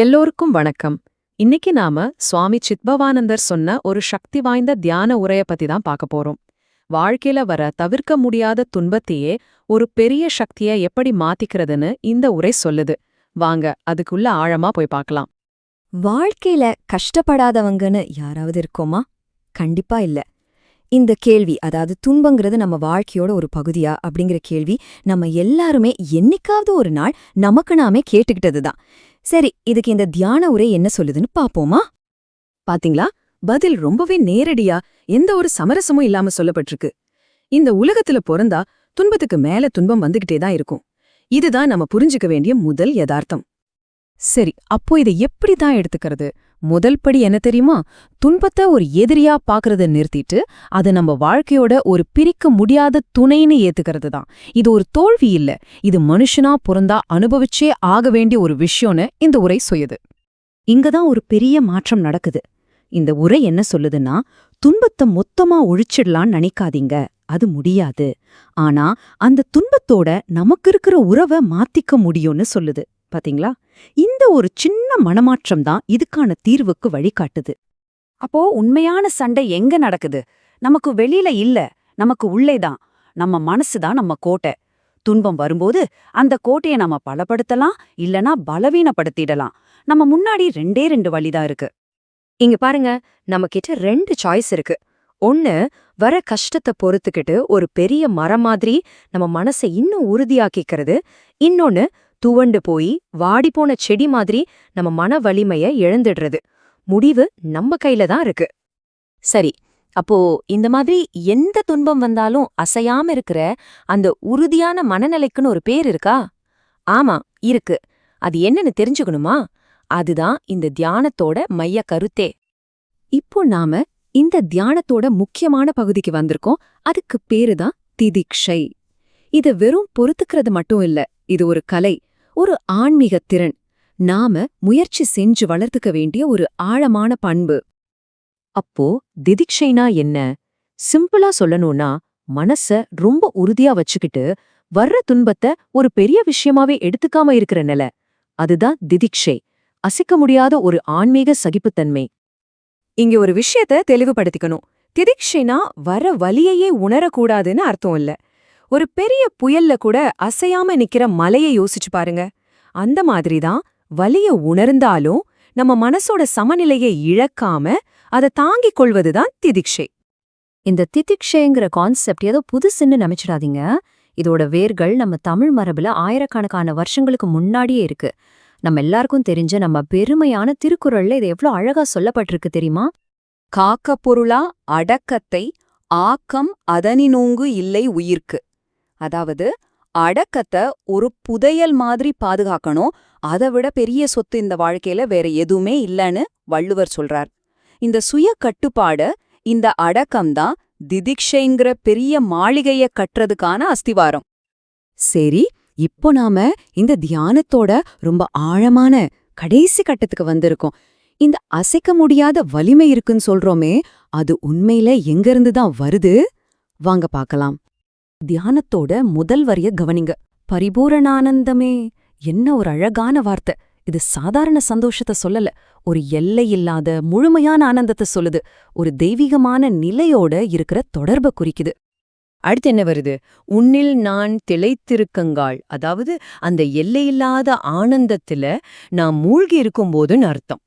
எல்லோருக்கும் வணக்கம். இன்னைக்கு நாம சுவாமி சித்பவானந்தர் சொன்ன ஒரு சக்தி வாய்ந்த தியான உரைய பத்தி தான் பார்க்க போறோம். வாழ்க்கையில வர தவிர்க்க முடியாத துன்பத்தையே ஒரு பெரிய சக்திய எப்படி மாத்திக்கிறதுன்னு இந்த உரை சொல்லுது. வாங்க அதுக்குள்ள ஆழமா போய் பார்க்கலாம். வாழ்க்கையில கஷ்டப்படாதவங்கன்னு யாராவது இருக்கோமா? கண்டிப்பா இல்ல. இந்த கேள்வி அதாவது துன்பங்கிறது நம்ம வாழ்க்கையோட ஒரு பகுதியா அப்படிங்கிற கேள்வி நம்ம எல்லாருமே என்னைக்காவது ஒரு நாள் நமக்கு நாமே கேட்டுக்கிட்டது தான் சரி இதுக்கு இந்த தியான உரை என்ன சொல்லுதுன்னு பாப்போமா? பாத்தீங்களா? பதில் ரொம்பவே நேரடியா எந்த ஒரு சமரசமும் இல்லாம சொல்லப்பட்டிருக்கு. இந்த உலகத்துல பிறந்தா துன்பத்துக்கு மேல துன்பம் வந்துகிட்டே தான் இருக்கும். இதுதான் நம்ம புரிஞ்சுக்க வேண்டிய முதல் யதார்த்தம். சரி அப்போ இதை எப்படி தான் எடுத்துக்கிறது? முதல் படி என்ன தெரியுமா? துன்பத்தை ஒரு எதிரியா பாக்குறத நிறுத்திட்டு அது நம்ம வாழ்க்கையோட ஒரு பிரிக்க முடியாத துணைன்னு ஏத்துக்கிறது தான். இது ஒரு தோல்வி இல்ல. இது மனுஷனா பிறந்தா அனுபவிச்சே ஆக வேண்டிய ஒரு விஷயம்னு இந்த உரை சொல்லுது. இங்கதான் ஒரு பெரிய மாற்றம் நடக்குது. இந்த உரை என்ன சொல்லுதுன்னா துன்பத்தை மொத்தமா ஒழிச்சிடலான்னு நினைக்காதீங்க. அது முடியாது. ஆனா அந்த துன்பத்தோட நமக்கு இருக்கிற உறவை மாத்திக்க முடியும்னு சொல்லுது. பாத்தீங்களா? இந்த ஒரு சின்ன மனமாற்றம் தான் இதுக்கான தீர்வுக்கு வழிகாட்டுது. அப்போ உண்மையான சண்டை எங்க நடக்குது? நமக்கு வெளியில இல்ல நமக்கு உள்ளேதான் நம்ம மனசுதான் நம்ம கோட்டை. துன்பம் வரும்போது அந்த கோட்டையை நாம பலப்படுத்தலாம் இல்லனா பலவீனப்படுத்திடலாம். நம்ம முன்னாடி ரெண்டே ரெண்டு வழிதான் இருக்கு. இங்க பாருங்க நம்ம கிட்ட ரெண்டு சாய்ஸ் இருக்கு. ஒன்னு வர கஷ்டத்தை பொறுத்துக்கிட்டு ஒரு பெரிய மரம் மாதிரி நம்ம மனசை இன்னும் உறுதியாக்கிக்கிறது. இன்னொன்னு துவண்டு போய் வாடிப்போன செடி மாதிரி நம்ம மன வலிமைய இழந்துடுறது. முடிவு நம்ம கையில தான் இருக்கு. சரி அப்போ இந்த மாதிரி எந்த துன்பம் வந்தாலும் அசையாம இருக்கிற அந்த உறுதியான மனநிலைக்குன்னு ஒரு பேர் இருக்கா? ஆமா இருக்கு. அது என்னன்னு தெரிஞ்சுக்கணுமா? அதுதான் இந்த தியானத்தோட மைய கருத்தே. இப்போ நாம இந்த தியானத்தோட முக்கியமான பகுதிக்கு வந்திருக்கோம். அதுக்கு பேரு தான் திதிக்ஷை. இது வெறும் பொறுத்துக்கிறது மட்டும் இல்ல இது ஒரு கலை. ஒரு ஆன்மீக திறன். நாம முயற்சி செஞ்சு வளர்த்துக்க வேண்டிய ஒரு ஆழமான பண்பு. அப்போ திதிக்ஷைனா என்ன? சிம்பிளா சொல்லணும்னா மனச ரொம்ப உறுதியா வச்சுக்கிட்டு வர்ற துன்பத்தை ஒரு பெரிய விஷயமாவே எடுத்துக்காம இருக்கிற நில. அதுதான் திதிக்ஷை. அசைக்க முடியாத ஒரு ஆன்மீக சகிப்புத்தன்மை. இங்க ஒரு விஷயத்த தெளிவுபடுத்திக்கணும். திதிக்ஷைனா வர வலியையே உணரக்கூடாதுன்னு அர்த்தம் இல்ல. ஒரு பெரிய புயல்ல கூட அசையாம நிக்கிற மலையை யோசிச்சு பாருங்க. அந்த மாதிரிதான் வலிய உணர்ந்தாலும் நம்ம மனசோட சமநிலையை இழக்காம அதை தாங்கிக் கொள்வதுதான் திதிக்ஷை. இந்த திதிக்ஷைங்கிற கான்செப்ட் ஏதோ புதுசுன்னு நினைச்சிடாதீங்க. இதோட வேர்கள் நம்ம தமிழ் மரபுல ஆயிரக்கணக்கான வருஷங்களுக்கு முன்னாடியே இருக்கு. நம்ம எல்லாருக்கும் தெரிஞ்ச நம்ம பெருமையான திருக்குறள்ல இது எவ்வளவு அழகா சொல்லப்பட்டிருக்கு தெரியுமா? காக்க பொருளா அடக்கத்தை ஆக்கம் அதனினூங்கு இல்லை உயிர்க்கு. அதாவது அடக்கத்தை ஒரு புதையல் மாதிரி பாதுகாக்கணும். அதை விட பெரிய சொத்து இந்த வாழ்க்கையில வேற எதுவுமே இல்லைன்னு வள்ளுவர் சொல்றார். இந்த சுய கட்டுப்பாடு இந்த அடக்கம்தான் திதிக்ஷைங்கிற பெரிய மாளிகைய கட்டுறதுக்கான அஸ்திவாரம். சரி இப்போ நாம இந்த தியானத்தோட ரொம்ப ஆழமான கடைசி கட்டத்துக்கு வந்திருக்கோம். இந்த அசைக்க முடியாத வலிமை இருக்குன்னு சொல்றோமே அது உண்மையில எங்கிருந்து தான் வருது? வாங்க பார்க்கலாம். தியானத்தோட முதல் வரிய கவனிங்க. பரிபூரணானந்தமே என்ன ஒரு அழகான வார்த்தை. இது சாதாரண சந்தோஷத்தை சொல்லல. ஒரு எல்லையில்லாத முழுமையான ஆனந்தத்தை சொல்லுது. ஒரு தெய்வீகமான நிலையோட இருக்கிற தொடர்பை குறிக்குது. அடுத்து என்ன வருது? உன்னில் நான் திளைத்திருக்கங்காள். அதாவது அந்த எல்லையில்லாத ஆனந்தத்துல நான் மூழ்கி இருக்கும்போதுன்னு அர்த்தம்.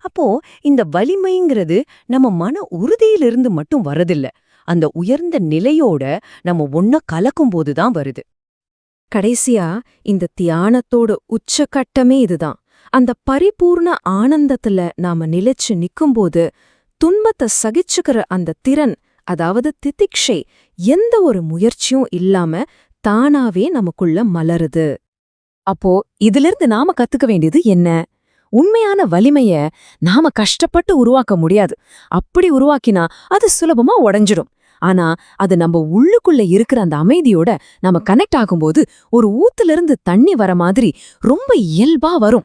அப்போ இந்த வலிமைங்கிறது நம்ம மன உறுதியிலிருந்து மட்டும் வரதில்லை. அந்த உயர்ந்த நிலையோட நம்ம ஒன்ன கலக்கும்போது தான் வருது. கடைசியா இந்த தியானத்தோட உச்சக்கட்டமே இதுதான். அந்த பரிபூர்ண ஆனந்தத்துல நாம நிலைச்சு நிக்கும்போது துன்பத்தை சகிச்சுக்கிற அந்த திறன் அதாவது திதிக்ஷை எந்த ஒரு முயற்சியும் இல்லாம தானாவே நமக்குள்ள மலருது. அப்போ இதிலிருந்து நாம கத்துக்க வேண்டியது என்ன? உண்மையான வலிமைய நாம கஷ்டப்பட்டு உருவாக்க முடியாது. அப்படி உருவாக்கினா அது சுலபமா உடைஞ்சிடும் ஆனா அது நம்ம உள்ளுக்குள்ள இருக்கிற அந்த அமைதியோட நம்ம கனெக்ட் ஆகும்போது ஒரு ஊத்திலிருந்து தண்ணி வர மாதிரி ரொம்ப இயல்பா வரும்.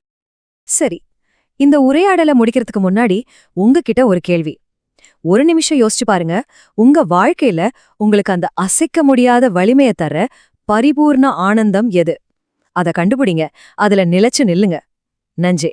சரி இந்த உரையாடலை முடிக்கிறதுக்கு முன்னாடி உங்ககிட்ட ஒரு கேள்வி. ஒரு நிமிஷம் யோசிச்சு பாருங்க. உங்க வாழ்க்கையில உங்களுக்கு அந்த அசைக்க முடியாத வலிமையை தர பரிபூர்ண ஆனந்தம் எது? அத கண்டுபிடிங்க. அதுல நிலைச்சு நில்லுங்க. நன்றி.